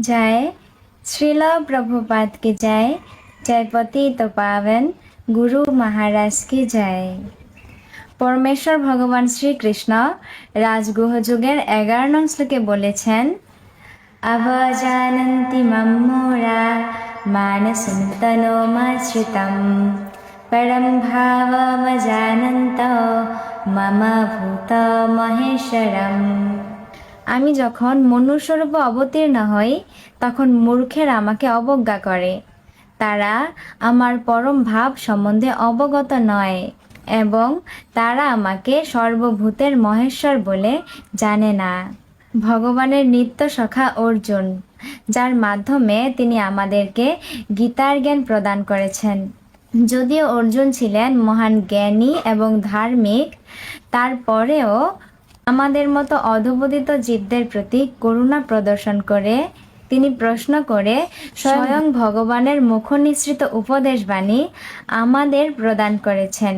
জয় শ্রীল প্রভুপাদ কি জয় জয় পতিত পাবন গুরু মহারাজ কি জয় পরমেশ্বর ভগবান শ্রীকৃষ্ণ রাজগুহ যুগের এগারো নং শ্লোকে বলেছেন অবজানন্তি মম্মোরা মানসন্তনোমাশ্রিতম পরম ভাবমজানন্ত মম ভূত মহেশ্বরম আমি যখন মনুষ্যরূপে অবতীর্ণ হই, তখন মূর্খের আমাকে অবজ্ঞা করে। তারা আমার পরম ভাব সম্বন্ধে অবগত নয় এবং তারা আমাকে সর্বভূতের মহেশ্বর বলে জানে না। ভগবানের নিত্য সখা অর্জুন, যার মাধ্যমে তিনি আমাদেরকে গীতার জ্ঞান প্রদান করেছেন। যদিও অর্জুন ছিলেন মহান জ্ঞানী এবং ধার্মিক, তারপরেও আমাদের মতো অধবোধিত জীবদের প্রতি করুণা প্রদর্শন করে তিনি প্রশ্ন করে স্বয়ং ভগবানের মুখনিসৃত উপদেশবাণী আমাদের প্রদান করেছেন।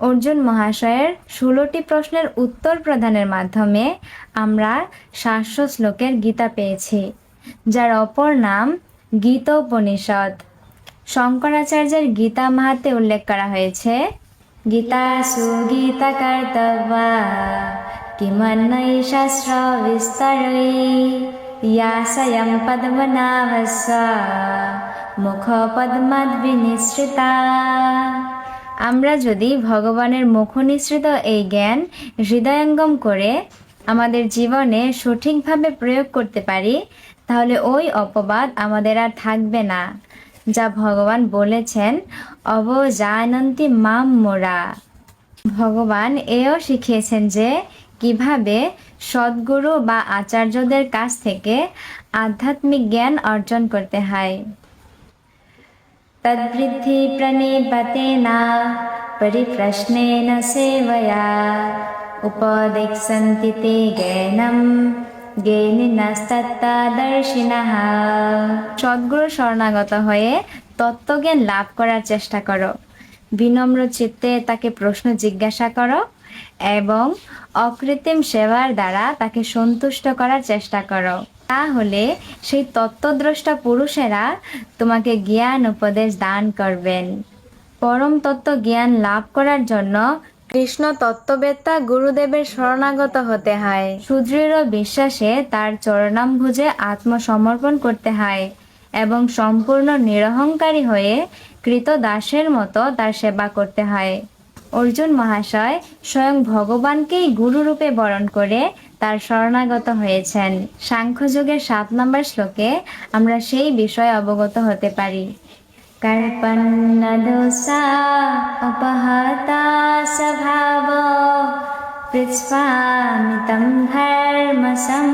অর্জুন মহাশয়ের ষোলোটি প্রশ্নের উত্তর প্রদানের মাধ্যমে আমরা সাতশো শ্লোকের গীতা পেয়েছি যার অপর নাম গীতোপনিষদ। শঙ্করাচার্যের গীতা মাহাতে উল্লেখ করা হয়েছে গীতা সুগীতা কর্তব্যা কিমন্নৈ শাস্ত্র বিস্তরৈ ইয়া স্বয়ং পদ্মনাভস্য মুখ পদ্মাদ বিনিশ্রিতা আমরা যদি ভগবানের মুখনিসৃত এই জ্ঞান হৃদয়ঙ্গম করে আমাদের জীবনে সঠিকভাবে প্রয়োগ করতে পারি, তাহলে ওই অপবাদ আমাদের আর থাকবে না। যা ভগবান বলেছেন অবজানন্তি মাম মোরা। ভগবান এও শিখিয়েছেন যে, কীভাবে সদ্গুরু বা আচার্যদের কাছ থেকে আধ্যাত্মিক জ্ঞান অর্জন করতে হয়। তদ্বৃদ্ধি প্রণিপতে না, পরিপ্রশ্নেন সেবয়া উপদেক্ষন্তি জ্ঞানম সদ্গুরু শরণাগত হয়ে তত্ত্বজ্ঞান লাভ করার চেষ্টা করো। বিনম্র চিত্তে তাকে প্রশ্ন জিজ্ঞাসা করো এবং অকৃত্রিম সেবার দ্বারা তাকে সন্তুষ্ট করার চেষ্টা করো। তাহলে সেই তত্ত্বদ্রষ্টা পুরুষেরা তোমাকে জ্ঞান উপদেশ দান করবেন। পরম তত্ত্ব জ্ঞান লাভ করার জন্য কৃষ্ণ তত্ত্ববেত্তা গুরুদেবের শরণাগত হতে হয়। সুদৃঢ় বিশ্বাসে তার চরণাম্ভুজে আত্মসমর্পণ করতে হয় এবং সম্পূর্ণ নিরহংকারী হয়ে কৃত দাসের মতো তার সেবা করতে হয়। অর্জুন মহাশয় স্বয়ং ভগবানকেই গুরুরূপে বরণ করে তার শরণাগত হয়েছেন। সাংখ্যযুগের সাত নম্বর শ্লোকে আমরা সেই বিষয়ে অবগত হতে পারি। कर्पन्नदोषा उपहता पृच्छामि तं धर्मसम्भोरचितः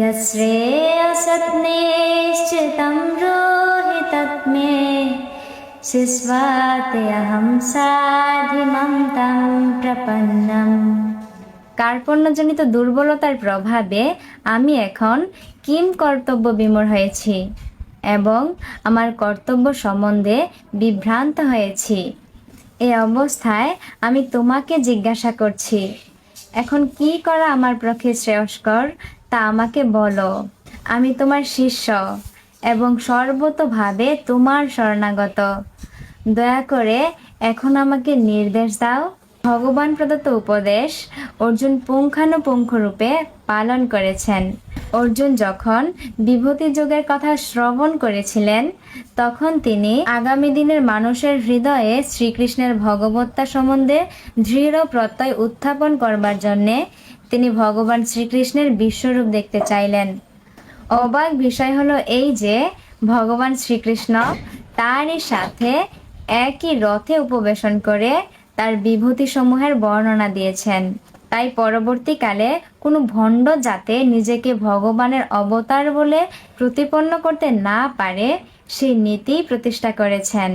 यश्रेयसत्निश्चितं ब्रूहि तत्मे शिस्वातेऽहं साधिमं तं प्रपन्नम् কার্পণ্যজনিত দুর্বলতার প্রভাবে আমি এখন কিম কর্তব্য বিমূর হয়েছি এবং আমার কর্তব্য সম্বন্ধে বিভ্রান্ত হয়েছি। এই অবস্থায় আমি তোমাকে জিজ্ঞাসা করছি, এখন কি করা আমার পক্ষে শ্রেয়স্কর? তা আমাকে বলো। আমি তোমার শিষ্য এবং সর্বতভাবে তোমার শরণাগত। দয়া করে এখন আমাকে নির্দেশ দাও ভগবান প্রদত্ত উপদেশ অর্জুন পুঙ্খানুপুঙ্খ রূপে পালন করেছেন। অর্জুন যখন বিভূতি যুগের কথা শ্রবণ করেছিলেন, তখন তিনি আগামী দিনের মানুষের হৃদয়ে শ্রীকৃষ্ণের ভগবত্তা সম্বন্ধে দৃঢ় প্রত্যয় উত্থাপন করবার জন্যে তিনি ভগবান শ্রীকৃষ্ণের বিশ্বরূপ দেখতে চাইলেন। অবাক বিষয় হলো এই যে, ভগবান শ্রীকৃষ্ণ তারই সাথে একই রথে উপবেশন করে তার বিভূতি সমূহের বর্ণনা দিয়েছেন। তাই পরবর্তীকালে কোনো ভণ্ড যাতে নিজেকে ভগবানের অবতার বলে প্রতিপন্ন করতে না পারে সেই নীতি প্রতিষ্ঠা করেছেন।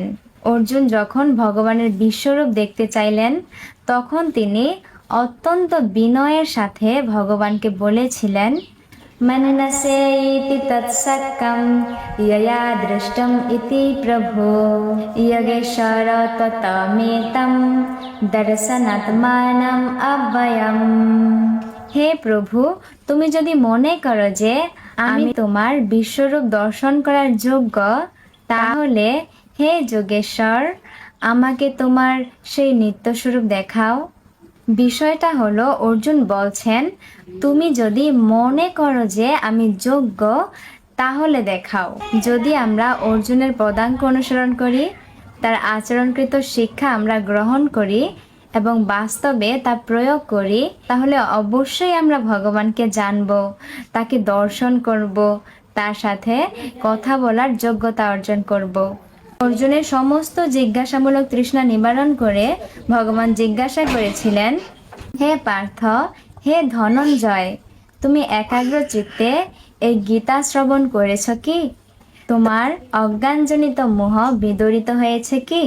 অর্জুন যখন ভগবানের বিশ্বরূপ দেখতে চাইলেন, তখন তিনি অত্যন্ত বিনয়ের সাথে ভগবানকে বলেছিলেন मननसेति तत्सक्कं यया दृष्टम् इति प्रभो यगेश्वर त्वतमेतं दर्शनात्मानम् अव्ययम् হে প্রভু তুমি যদি মনে করো যে আমি তোমার বিশ্বরূপ দর্শন করার যোগ্য তাহলে হে যোগেশ্বর আমাকে তোমার সেই নিত্যস্বরূপ দেখাও বিষয়টা হলো, অর্জুন বলছেন, তুমি যদি মনে করো যে আমি যোগ্য, তাহলে দেখাও। যদি আমরা অর্জুনের পদাঙ্ক অনুসরণ করি, তার আচরণকৃত শিক্ষা আমরা গ্রহণ করি এবং বাস্তবে তা প্রয়োগ করি, তাহলে অবশ্যই আমরা ভগবানকে জানব, তাকে দর্শন করব, তার সাথে কথা বলার যোগ্যতা অর্জন করব। অর্জুনের সমস্ত জিজ্ঞাসামূলক তৃষ্ণা নিবারণ করে ভগবান জিজ্ঞাসা করেছিলেন, হে পার্থ, হে ধনঞ্জয়, তুমি একাগ্র চিত্তে এই গীতা শ্রবণ করেছ কি? তোমার অজ্ঞানজনিত মোহ বিদরিত হয়েছে কি?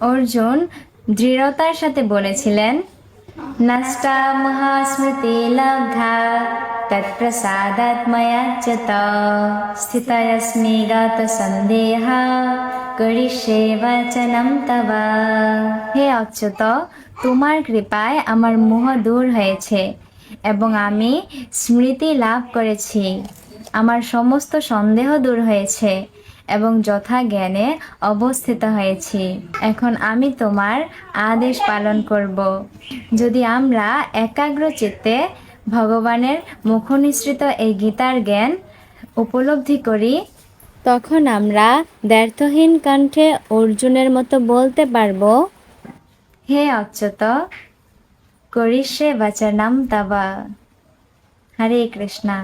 অর্জুন দৃঢ়তার সাথে বলেছিলেন নষ্টা মহাস্মৃতি লব্ধা তৎপ্রসাদাৎ ময়া চ স্থিতয়স্মি সন্দেহ করিষ্যে বচনম তব। হে অচ্যুত, তোমার কৃপায় আমার মোহ দূর হয়েছে এবং আমি স্মৃতি লাভ করেছি। আমার সমস্ত সন্দেহ দূর হয়েছে এবং যথা জ্ঞানে অবস্থিত হয়েছি। এখন আমি তোমার আদেশ পালন করব। যদি আমরা একাগ্র চিত্তে ভগবানের মুখনিসৃত এই গীতার জ্ঞান উপলব্ধি করি তখন আমরা দ্ব্যর্থহীন কণ্ঠে অর্জুনের মতো বলতে পারব, হে অচ্যুত বাঁচার নাম দাবা হরে কৃষ্ণা।